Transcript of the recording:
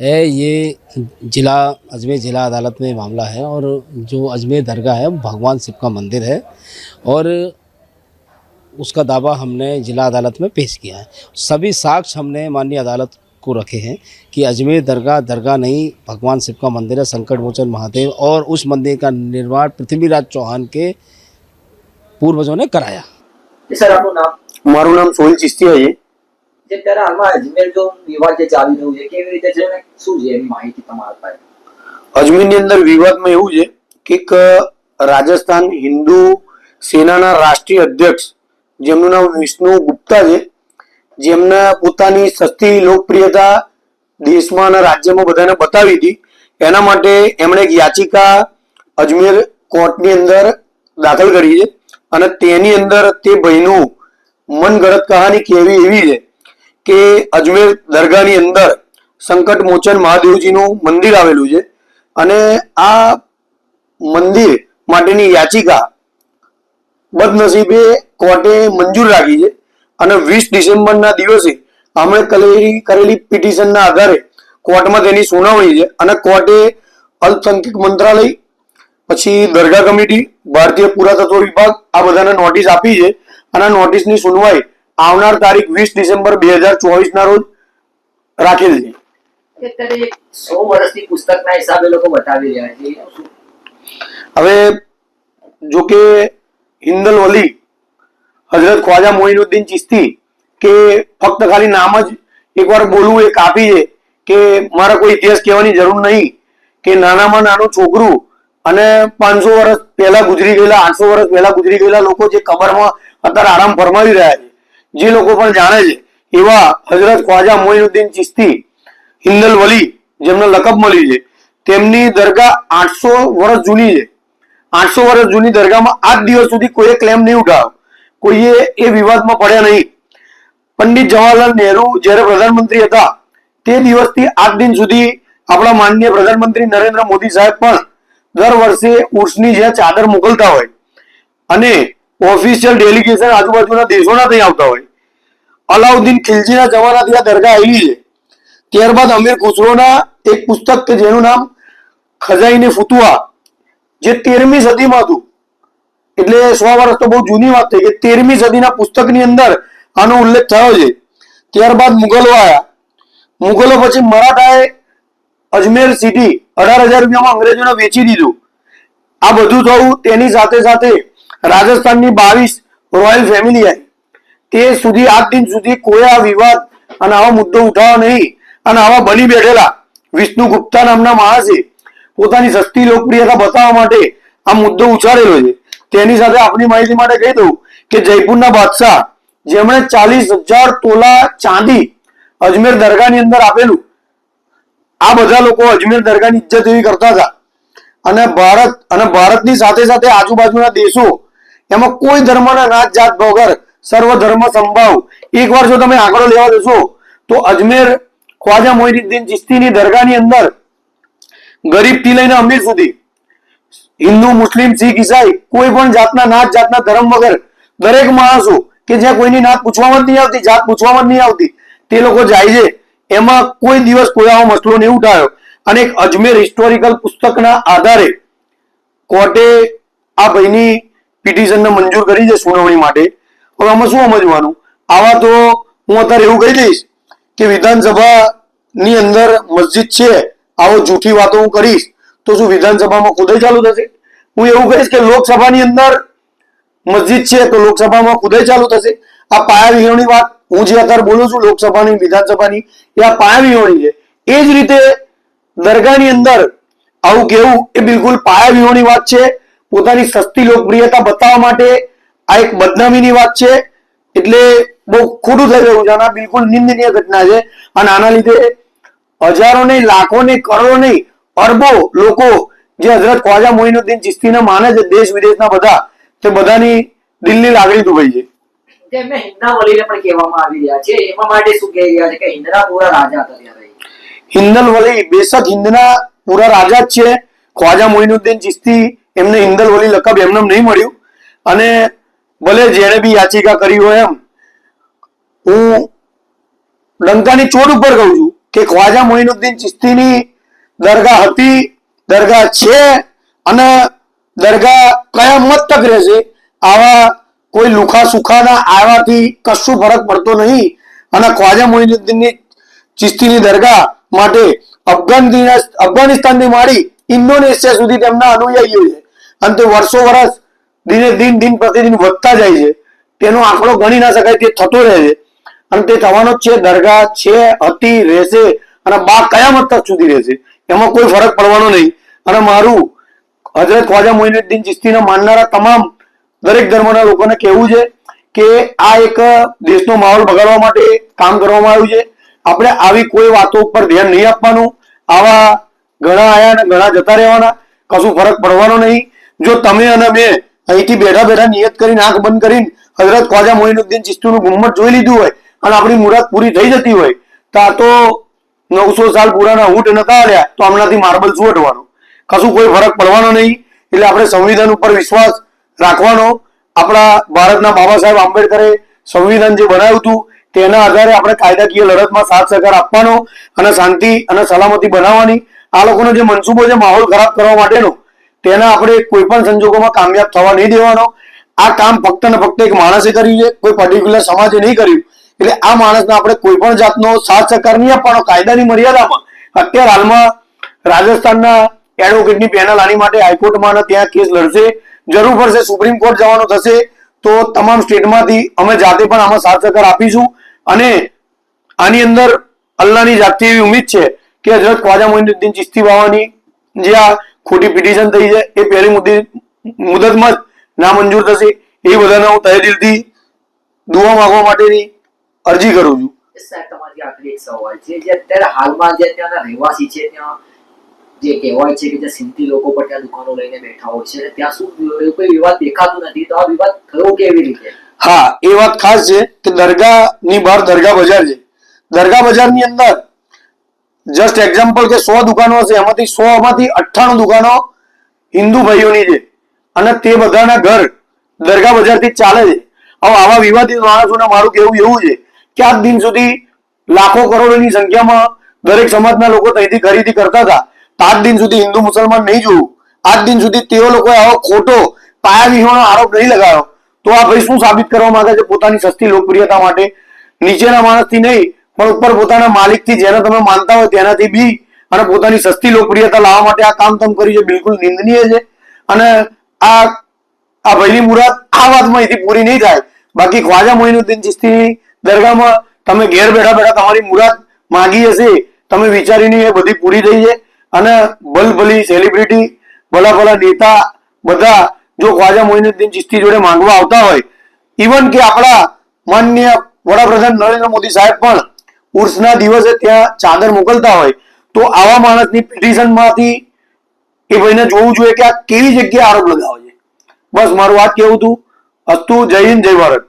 है ये जिला अजमेर जिला अदालत में मामला है और जो अजमेर दरगाह है भगवान शिव का मंदिर है और उसका दावा हमने जिला अदालत में पेश किया है। सभी साक्ष्य हमने माननीय अदालत को रखे हैं कि अजमेर दरगाह दरगाह नहीं भगवान शिव का मंदिर है संकट मोचन महादेव और उस मंदिर का निर्माण पृथ्वीराज चौहान के पूर्वजों ने कराया। सर आपका नाम? मारू नाम सोहिल चिश्ती है ये। જે ત્યારે હાલમાં અજમેર જો વિવાદ જે ચાલી રહ્યું છે, કેવી રીતે છે શું છે એની માહિતી તમારા પાસે? અજમેરની અંદર વિવાદમાં એવું છે કે એક રાજસ્થાન હિન્દુ સેનાના રાષ્ટ્રીય અધ્યક્ષ, જેમનું નામ વિષ્ણુ ગુપ્તા છે, જેમના પોતાની સસ્તી લોકપ્રિયતા દેશમાં અને રાજ્યમાં બધાને બતાવી હતી. એના માટે એમણે એક યાચિકા અજમેર કોર્ટની અંદર દાખલ કરી છે અને તેની અંદર તે ભાઈનું મનગઢત કહાની કેવી એવી છે. કે અજમેર દરગાહની અંદર સંકટ મોચન મહાદેવજીનું મંદિર આવેલું છે. અને આ મંદિર માટેની યાચિકા બદનસીબે કોર્ટે મંજૂર રાખી છે અને વીસ ડિસેમ્બરના દિવસે અમે કરેલી કરેલી પિટિશનના આધારે કોર્ટમાં તેની સુનાવણી છે અને કોર્ટે અલ્પસંખ્યક મંત્રાલય, પછી દરગાહ કમિટી, ભારતીય પુરાતત્વ વિભાગ આ બધાને નોટિસ આપી છે અને નોટિસની સુનવાઈ આવનાર તારીખ વીસ ડિસેમ્બર બે હજાર ચોવીસના રોજ રાખેલ? હવે જો કે હિન્દલ વલી હજરત ખ્વાજા મોઇનુદ્દીન ચિસ્તી કે ફક્ત ખાલી નામ જ એકવાર બોલવું એ કાપી છે કે મારા કોઈ ઇતિહાસ કહેવાની જરૂર નહીં કે નાનામાં નાનું છોકરું અને પાંચસો વર્ષ પહેલા ગુજરી ગયેલા આઠસો વર્ષ પહેલા ગુજરી ગયેલા લોકો જે કબરમાં અત્યારે આરામ ફરમાવી રહ્યા છે જે લોકો પણ જાણે છે, એવા હજરત ખ્વાજા મોઇનુદ્દીન ચિસ્તી હિન્દલ વલી, જેમને લકબ મળી છે, તેમની દરગાહ આઠસો વર્ષ જૂની છે. આઠસો વર્ષ જૂની દરગાહમાં આજ દિવસ સુધી કોઈએ ક્લેમ નહીં ઉઠાવ્યો. કોઈએ એ વિવાદમાં પડ્યા નહીં. પંડિત જવાહરલાલ નહેરુ જ્યારે પ્રધાનમંત્રી હતા, તે દિવસથી આજ દિન સુધી આપણા માનનીય પ્રધાનમંત્રી નરેન્દ્ર મોદી સાહેબ પણ દર વર્ષે ઉર્સની જે ચાદર મોકલતા હોય અને ઓફિશિયલ ડેલિગેશન આજુબાજુના દેશોના ત્યાં આવતા હોય. અલાઉદ્દીન ખિલજીના જમાનાથી આ દરગાહ આવી છે. ત્યારબાદ અમીર ખુસરોના એક પુસ્તક કે જેનું નામ ખજાઈને ફુતુઆ, જે તેરમી સદીમાં હતું. એટલે સો વર્ષ તો બહુ જૂની વાત થઈ કે તેરમી સદીના પુસ્તકની અંદર આનો ઉલ્લેખ થયો છે. ત્યારબાદ મુગલો આવ્યા મુગલો પછી મરાઠાએ અજમેર સિટી અઢાર હજાર રૂપિયામાં અંગ્રેજોને વેચી દીધું. આ બધું થયું તેની સાથે સાથે રાજસ્થાનની બાવીસ રોયલ ફેમિલી આવી તે સુધી આજ દિન સુધી કોઈ આ વિવાદ અને આવો મુદ્દો ઉઠાવો નહીં. અને આવા બની બેઠેલા વિષ્ણુ ગુપ્તા નામના માણસે પોતાની સસ્તી લોકપ્રિયતા બતાવવા માટે આ મુદ્દો ઉછાળેલો છે. તેની સાથે આપણી માહિતી માટે કહી દઉં કે જયપુરના બાદશાહ, જેમણે ચાલીસ હજાર તોલા ચાંદી અજમેર દરગાહની અંદર આપેલું, આ બધા લોકો અજમેર દરગાહની ઇજ્જત એવી કરતા હતા. અને ભારત, અને ભારતની સાથે સાથે આજુબાજુના દેશો એમાં કોઈ ધર્મના નાત જાત વગર સર્વ ધર્મ સંભાવ. એકવાર જો તમે આંકડો લેવા જશો, તો અજમેર, ખ્વાજા મોહિદ્દીન ચિસ્તીની દરગાહની અંદર ગરીબથી લઈને અમીર સુધી હિન્દુ, મુસ્લિમ, શીખ, ઈસાઈ, કોઈ પણ જાતના નાત, જાતના ધર્મ વગર દરેક માણસો કે જ્યાં કોઈની નાત પૂછવામાં જ નહીં આવતી, જાત પૂછવામાં જ નહીં આવતી, તે લોકો જાય છે. એમાં કોઈ દિવસ કોઈ આવો મસલો નહીં ઉઠાયો. અને એક અજમેર હિસ્ટોરિકલ પુસ્તકના આધારે કોર્ટે આ ભાઈની પિટિશનને મંજૂર કરી છે સુનાવણી માટે. હવે આમાં શું સમજવાનું? આવા તો હું અત્યારે એવું કહી દઈશ કે વિધાનસભાની અંદર મસ્જિદ છે, આવો જૂઠી વાતો હું કરીશ, તો શું વિધાનસભામાં ખુદે ચાલુ થશે? હું એવું કહીશ કે લોકસભાની અંદર મસ્જિદ છે, તો લોકસભામાં ખુદે ચાલુ થશે. આ પાયા વિહોણી વાત હું જે અત્યારે બોલું છું, લોકસભાની, વિધાનસભાની, એ આ પાયા વિહોણી છે. એ જ રીતે દરગાહની અંદર આવું કેવું એ બિલકુલ પાયા વિહોણી વાત છે. પોતાની સસ્તી લોકપ્રિયતા બતાવવા માટે આ એક બદનામીની વાત છે. એટલે બહુ ખોટું થઈ રહ્યું છે અને બિલકુલ નિંદનીય ઘટના છે. અને આના લીધે હજારો નહીં લાખો નહીં કરોડો નહીં અરબો લોકો જે હજરત ખ્વાજા મોઇનુદ્દીન ચિસ્તીને માને છે દેશ વિદેશના બધા તે બધાની દિલની લાગણી દુભાઈ છે. જેમને હિન્દા વલીને પણ કહેવામાં આવી રહ્યા છે. એમાં માટે શું કહી રહ્યા છે કે હિન્દના પૂરા રાજા ત્યારે? હિન્દલ વલી બેશક હિન્દના પૂરા રાજા જ છે. ખ્વાજા મોઇનુદ્દીન ચિસ્તી એમને હિન્દલ વલી લકબ એમને નહીં મળ્યું. અને ભલે જેણે બી યાચિકા કરી હોય એમ, હું લંકાની ચોટ ઉપર કહું છું કે ખ્વાજા મોઇનુદ્દીન ચિસ્તીની દરગાહ હતી, દરગાહ છે અને દરગાહ કયામત તક રહેશે? આવા કોઈ લુખા સુખાના આવવાથી કશું ફરક પડતો નહીં. અને ખ્વાજા મોઇનુદ્દીનની ચિશ્તીની દરગાહ માટે અફઘાનિસ્તાન અફઘાનિસ્તાનથી માંડી ઇન્ડોનેશિયા સુધી તેમના અનુયાયીઓ છે. અને તે વર્ષો વર્ષ દિને દિન દિન પ્રતિદિન વધતા જાય છે. તેનો આંકડો ગણી ના શકાય, તે થતો રહે છે. અને તે થવાનો છે, દરગાહ છે હતી રહેશે અને બા કયામત તક સુધી રહેશે. એમાં કોઈ ફરક પડવાનો નહીં. અને મારું હજરત ખ્વાજા મોઇનુદ્દીન ચિસ્તીના માનનારા તમામ દરેક ધર્મના લોકોને કહેવું છે કે આ એક દેશનો માહોલ બગાડવા માટે કામ કરવામાં આવ્યું છે. આપણે આવી કોઈ વાતો ઉપર ધ્યાન નહીં આપવાનું. આવા ઘણા આયા અને ઘણા જતા રહેવાના. કશું ફરક પડવાનો નહીં. જો તમે અને મેં અહીંથી બેઠા બેઠા નિયત કરીને આંખ બંધ કરીને હજરત ખ્વાજા મોઇનુદ્દીન ચિસ્તુનું ગુમ્મટ જોઈ લીધું હોય અને આપણી મુરાદ પૂરી થઈ જતી હોય, તો આ તો નવસો સાલ પુરાના ઊંટ નતા આવ્યા તો હમણાંથી માર્બલ શું હટવાનો કશું કોઈ ફરક પડવાનો નહીં, એટલે આપણે સંવિધાન ઉપર વિશ્વાસ રાખવાનો. આપણા ભારતના બાબા સાહેબ આંબેડકરે સંવિધાન જે બનાવ્યું હતું, તેના આધારે આપણે કાયદાકીય લડતમાં સાથ સહકાર આપવાનો અને શાંતિ અને સલામતી બનાવવાની. આ લોકોનો જે મનસુબો છે, માહોલ ખરાબ કરવા માટેનો તેના આપણે કોઈ પણ સંજોગોમાં કામયાબ થવા નહીં દેવાનો. આ કામ ફક્ત ને ફક્ત એક માણસે કર્યું છે, કોઈ પર્ટિક્યુલર સમાજે નહીં કર્યું. એટલે આ માણસને આપણે કોઈ પણ જાતનો સાથ સહકાર નહીં આપવાનો, કાયદાની મર્યાદામાં. અત્યારે હાલમાં રાજસ્થાનના એડવોકેટની પેનલ આની માટે હાઈકોર્ટમાં ત્યાં કેસ લડશે. જરૂર પડશે સુપ્રીમ કોર્ટ જવાનું થશે, તો તમામ સ્ટેટમાંથી અમે જાતે પણ આમાં સાથ સહકાર આપીશું. અને આની અંદર અલ્લાહની જાતથી એવી ઉમ્મીદ છે કે હજરત ખ્વાજા મોઇનુદ્દીન ચિસ્તી બાવાની જે આ ખોટી પિટિશન થઈ છે એ પહેલી મુદ્દે મુદતમાં જ નામંજૂર થશે. એ બધાને હું તહે દિલથી દુઆ માંગવા માટેની અરજી કરું છું. સાહેબ તમારી આખરી એક સવાલ છે. જે અત્યારે હાલમાં જે ત્યાંના રહેવાસી છે ત્યાં જે કહેવાય છે કે જે સિંધી લોકો પણ ત્યાં દુકાનો લઈને બેઠા હોય છે ત્યાં શું કોઈ વિવાદ દેખાતું નથી? તો આ વિવાદ થયો કેવી રીતે? હા એ વાત ખાસ છે કે દરગાહની બહાર દરગાહ બજાર છે. દરગાહ બજારની અંદર જસ્ટ એક્ઝામ્પલ કે સો દુકાનો હશે, એમાંથી સો માંથી અઠ્ઠાણું દુકાનો હિન્દુ ભાઈઓની છે. અને તે બધાના ઘર દરગાહ બજારથી ચાલે છે. હવે આવા વિવાદિત માણસોને મારું કેવું એવું છે કે આજ દિન સુધી લાખો કરોડોની સંખ્યામાં દરેક સમાજના લોકો ત્યાંથી ખરીદી કરતા હતા. આજ દિન સુધી હિન્દુ મુસલમાન નહીં જોયું. આજ દિન સુધી તેઓ લોકોએ આવો ખોટો પાયા વિહોણો આરોપ નહીં લગાવ્યો. તો આ ભાઈ શું સાબિત કરવા માંગે છે? પોતાની સસ્તી લોકપ્રિયતા માટે. નીચેના માણસથી નહીં પણ ઉપર પોતાના માલિકથી જેને તમે માનતા હોય તેનાથી બી અને પોતાની સસ્તી લોકપ્રિયતા લાવવા માટે આ કામ તમ કર્યું છે, બિલકુલ નિંદનીય છે. અને આ આ ભાઈની મુરાદ આ વાતમાં અહીંથી પૂરી નહીં થાય. બાકી ખ્વાજા મોઇનુદ્દીન ચિસ્તી દરગાહમાં તમે ઘેર બેઠા બેઠા તમારી મુરાદ માંગી હશે, તમે વિચારીને એ બધી પૂરી થઈ છે. અને ભલભલી સેલિબ્રિટી ભલા ભલા નેતા બધા જો ખ્વાજા મોઇનુદ્દીન ચિસ્તી જોડે માંગવા આવતા હોય ઇવન કે આપણા માન્ય વડાપ્રધાન નરેન્દ્ર મોદી સાહેબ પણ ઉર્સના દિવસે ત્યાં ચાદર મોકલતા હોય, તો આવા માણસની પિટિશનમાંથી એ ભાઈને જોવું જોઈએ કે આ કેવી જગ્યાએ આરોપ લગાવે છે. બસ મારું વાત કેવું હતું અસ્તુ, જય હિન્દ, જય ભારત.